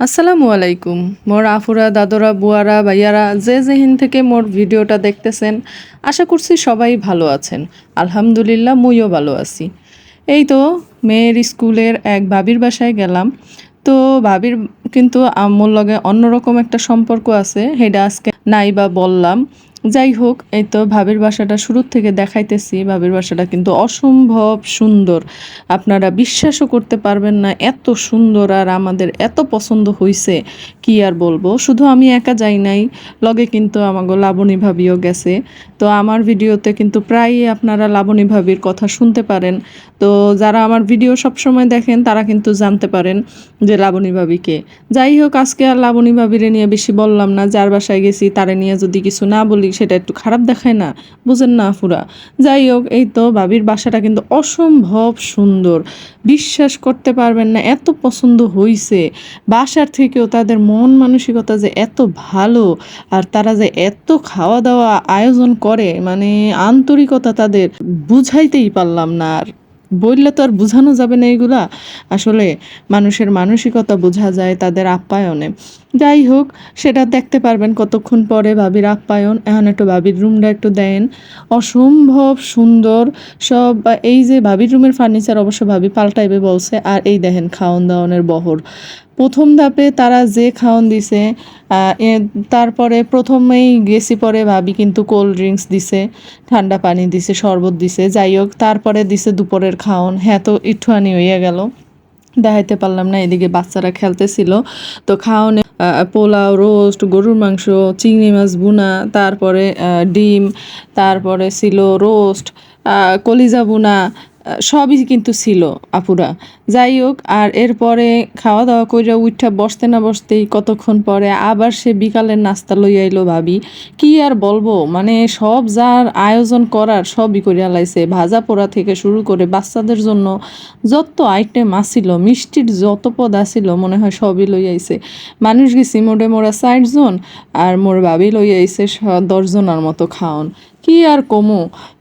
আসসালামু আলাইকুম। মোর আফুরা, দাদরা, বুয়ারা, ভাইয়ারা যে যেহিন থেকে মোর ভিডিওটা দেখতেছেন, আশা করছি সবাই ভালো আছেন। আলহামদুলিল্লাহ, মুইও ভালো আছি। এই তো মেয়ের স্কুলের এক ভাবির বাসায় গেলাম। তো ভাবির কিন্তু আমার লগে অন্যরকম একটা সম্পর্ক আছে সেটা আজকে নাই বা বললাম। যাই হোক এই তো ভাবের বাসাটা শুরুর থেকে দেখাইতেছি। ভাবের বাসাটা কিন্তু অসম্ভব সুন্দর। আপনারা বিশ্বাসও করতে পারবেন না, এত সুন্দর আর আমাদের এত পছন্দ হইছে। কি আর বলব? শুধু আমি একা যাই নাই, লগে কিন্তু আমাগো লাবণী ভাবিও গেছে। তো আমার ভিডিওতে কিন্তু প্রায়ই আপনারা লাবণী ভাবির কথা শুনতে পারেন। তো যারা আমার ভিডিও সবসময় দেখেন, তারা কিন্তু জানতে পারেন যে লাবণী ভাবিকে যাই হোক আজকে আর লাবণী ভাবিরে নিয়ে বেশি বললাম না, যার বাসায় গেছি তারে নিয়ে যদি কিছু না বলি সেটা একটু খারাপ দেখায় না। বুঝেন না ফুরা যাই হোক, এই তো বাবির বাসাটা কিন্তু অসম্ভব সুন্দর। বিশ্বাস করতে পারবেন না, এত পছন্দ হইছে। বাসার থেকেও তাদের মন মানসিকতা যে এত ভালো আর তারা যে এত খাওয়া দাওয়া আয়োজন করে মানে আন্তরিকতা তাদের বুঝাইতেই পারলাম না আর। বললে তো আর বোঝানো যাবে না এগুলা। আসলে মানুষের মানসিকতা বোঝা যায় তাদের আপ্যায়নে। যাই হোক, সেটা দেখতে পারবেন কতক্ষণ পরে ভাবির আপ্যায়ন। এখন একটু ভাবির রুমটা একটু দেন। অসম্ভব সুন্দর। সব এই যে ভাবির রুমের ফার্নিচার অবশ্য ভাবি পাল্টাইবে বলছে। আর এই দেখেন খাওয়ন দাওয়ানের বহর। প্রথম ধাপে তারা যে খাওয়ান দিছে তারপরে প্রথমেই গেছি পরে ভাবি কিন্তু কোল্ড ড্রিঙ্কস দিছে, ঠান্ডা পানি দিছে, শরবত দিছে, যাই হোক, তারপরে দিছে দুপুরের খাওন। হ্যাঁ তো একটুখানি হইয়া গেল। দেখাইতে পারলাম না, এদিকে বাচ্চারা খেলতেছিল। তো খাওয়ানে পোলাও, রোস্ট, গরুর মাংস, চিংড়ি মাছ বুনা তারপরে ডিম, তারপরে ছিল রোস্ট কলিজা বুনা সবই কিন্তু ছিল আপুরা। যাই হোক, আর এরপরে খাওয়া দাওয়া কইরা উঠা বসতে না বসতেই কতক্ষণ পরে আবার সে বিকালের নাস্তা লইয়া আইলো ভাবি। কি আর বলব? মানে সব যার আয়োজন করার সবই করিয়া লাইছে। ভাজা পোড়া থেকে শুরু করে বাচ্চাদের জন্য যত আইটেম আসিল, মিষ্টির যত পদ আসিল, মনে হয় সবই লই আইছে। মানুষ গেছি মোটে মোরা ষাট জন, আর মোর ভাবি লই আইছে দশজনের মতো খাওন। কি আর কমো?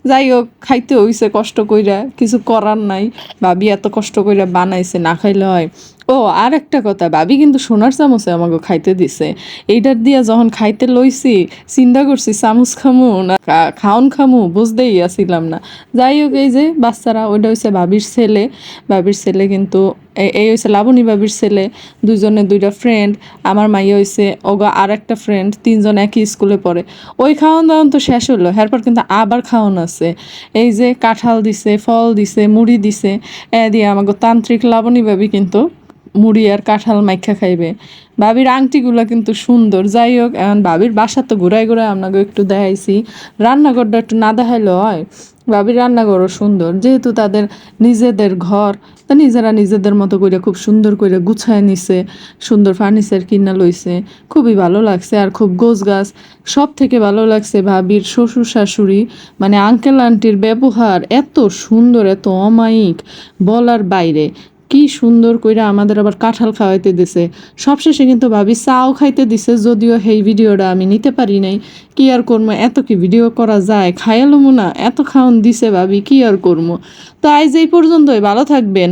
যাই হোক খাইতে হইছে কষ্ট কইরা, কিছু করার নাই। ভাবি এত কষ্ট কইরা বানাইছে, না খাইলে হয়। ও আর একটা কথা, ভাবি কিন্তু সোনার চামচে আমাকে খাইতে দিছে। এইটার দিয়া যখন খাইতে লইছি, চিন্তা করছি চামচ খামু না খা- খাওন খামু, বুঝতেই আসিলাম না। যাই হোক, এই যে বাচ্চারা ওইটা হচ্ছে ভাবির ছেলে। ভাবির ছেলে কিন্তু এই হচ্ছে লাবণী ভাবির ছেলে দুজনে দুইটা ফ্রেন্ড আমার মাইয়া হয়েছে ওগা আর একটা ফ্রেন্ড তিনজন একই স্কুলে পড়ে। ওই খাওয়ান দাওয়ান তো শেষ হলো এরপর কিন্তু আবার খাওয়ান আছে। এই যে কাঁঠাল দিছে, ফল দিছে, মুড়ি দিছে, এ দিয়ে আমাকে তান্ত্রিক লাবণী ভাবি কিন্তু মুড়ি আর কাঁঠাল মাইখা খাইবে। ভাবির আংটিগুলো কিন্তু সুন্দর। যাই হোক, এখন ভাবির বাসা তো ঘুরাই ঘুরাই আপনাকে একটু দেখাইছি। রান্নাঘরটা একটু না দেখাইলে হয়। ভাবির রান্নাঘরও সুন্দর। যেহেতু তাদের নিজেদের ঘর, তা নিজেরা নিজেদের মতো করে খুব সুন্দর করে গুছায় নিছে, সুন্দর ফার্নিচার কিনা লইছে। খুবই ভালো লাগছে আর খুব গোছ গাছ। সব থেকে ভালো লাগছে ভাবির শ্বশুর শাশুড়ি মানে আঙ্কেল আন্টির ব্যবহার এত সুন্দর, এত অমায়িক বলার বাইরে। কি সুন্দর কইরা আমাদের আবার কাঁঠাল খাওয়াইতে দিছে। সবশেষে কিন্তু ভাবি চাও খাইতে দিছে, যদিও সেই ভিডিওটা আমি নিতে পারি নাই। কি আর করব এত কি ভিডিও করা যায়? খায়ালমু না, এত খাওন দিছে ভাবি, কি আর করব তো আজ এই পর্যন্তই, ভালো থাকবেন।